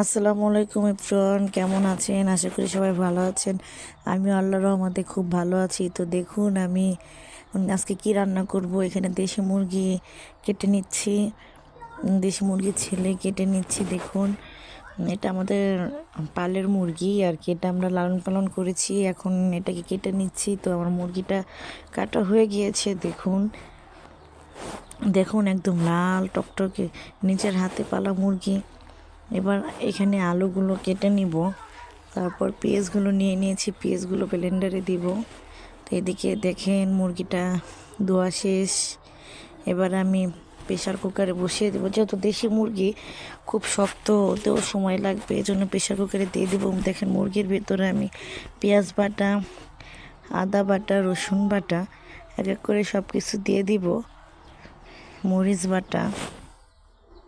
আসসালামু আলাইকুম ইফরান, কেমন আছেন? আশা করি সবাই ভালো আছেন। আমি আল্লাহর রহমতে খুব ভালো আছি। তো দেখুন, আমি আজকে কি রান্না করব? এখানে দেশি মুরগি কেটে নিচ্ছি। দেশি মুরগি ছেলে কেটে নিচ্ছি, দেখুন। এটা আমাদের পালের মুরগি, আর কি। এটা আমরা লালন পালন করেছি, এখন এটাকে কেটে নিচ্ছি। তো আমার মুরগিটা কাটা হয়ে গিয়েছে, দেখুন। দেখুন, একদম লাল, টকটকে নিজের হাতে পালা মুরগি। এবার এখানে আলুগুলো কেটে নিব। তারপর পেঁয়াজগুলো নিয়ে নিয়েছি, পেঁয়াজগুলো ব্লেন্ডারে দিব। তো এদিকে দেখেন মুরগিটা ধোয়া শেষ। এবার আমি প্রেশার কুকারে বসিয়ে দেবো। যেহেতু দেশি মুরগি, খুব শক্ত হতেও সময় লাগবে। এই জন্য প্রেশার কুকারে দিয়ে দেবো। দেখেন মুরগির ভিতরে আমি পেঁয়াজ বাটা, আদা বাটা, রসুন বাটা, এক এক করে সব কিছু দিয়ে দিব। মরিচ বাটা।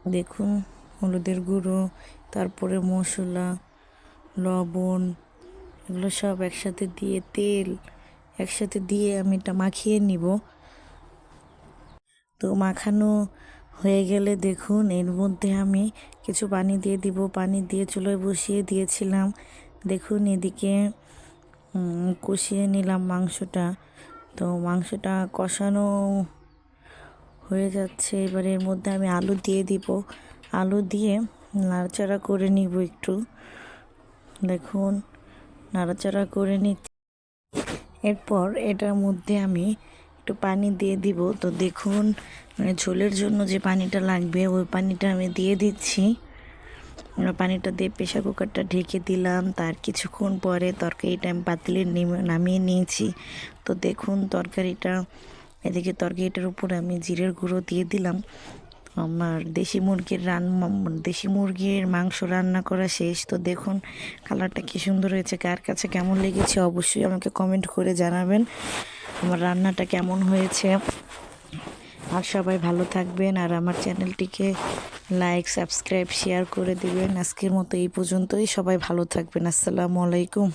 দেখুন। হলুদের গুঁড়ো, তারপরে মশলা, লবণ, এগুলো সব একসাথে দিয়ে, তেল একসাথে দিয়ে আমি এটা মাখিয়ে নিব। তো মাখানো হয়ে গেলে দেখুন, এর মধ্যে আমি কিছু পানি দিয়ে দিব। পানি দিয়ে চুলোয় বসিয়ে দিয়েছিলাম। দেখুন এদিকে কষিয়ে নিলাম মাংসটা। তো মাংসটা কষানো হয়ে যাচ্ছে। এবার এর মধ্যে আমি আলু দিয়ে দিব। আলু দিয়ে নাড়াচাড়া করে নিব একটু। দেখুন, নাড়াচাড়া করে নিচ্ছি। এরপর এটার মধ্যে আমি একটু পানি দিয়ে দিব। তো দেখুন মানে ঝোলের জন্য যে পানিটা লাগবে, ওই পানিটা আমি দিয়ে দিচ্ছি। পানিটা দিয়ে প্রেশার কুকারটা ঢেকে দিলাম। তার কিছুক্ষণ পরে তরকারিটা আমি পাতিলে নেমে- নামিয়ে নিয়েছি। তো দেখুন, তরকারিটা, এদিকে তরকারিটার উপর আমি জিরের গুঁড়ো দিয়ে দিলাম। আমার দেশি মুরগির রান্না দেশি মুরগির মাংস রান্না করা শেষ। তো দেখুন কালারটা কি সুন্দর হয়েছে, কার কাছে কেমন লেগেছে অবশ্যই আমাকে কমেন্ট করে জানাবেন। আমার রান্নাটা কেমন হয়েছে। আর সবাই ভালো থাকবেন আর আমার চ্যানেলটিকে লাইক, সাবস্ক্রাইব শেয়ার করে দিবেন। আজকের মতো এই পর্যন্তই। সবাই ভালো থাকবেন। আসসালামু আলাইকুম।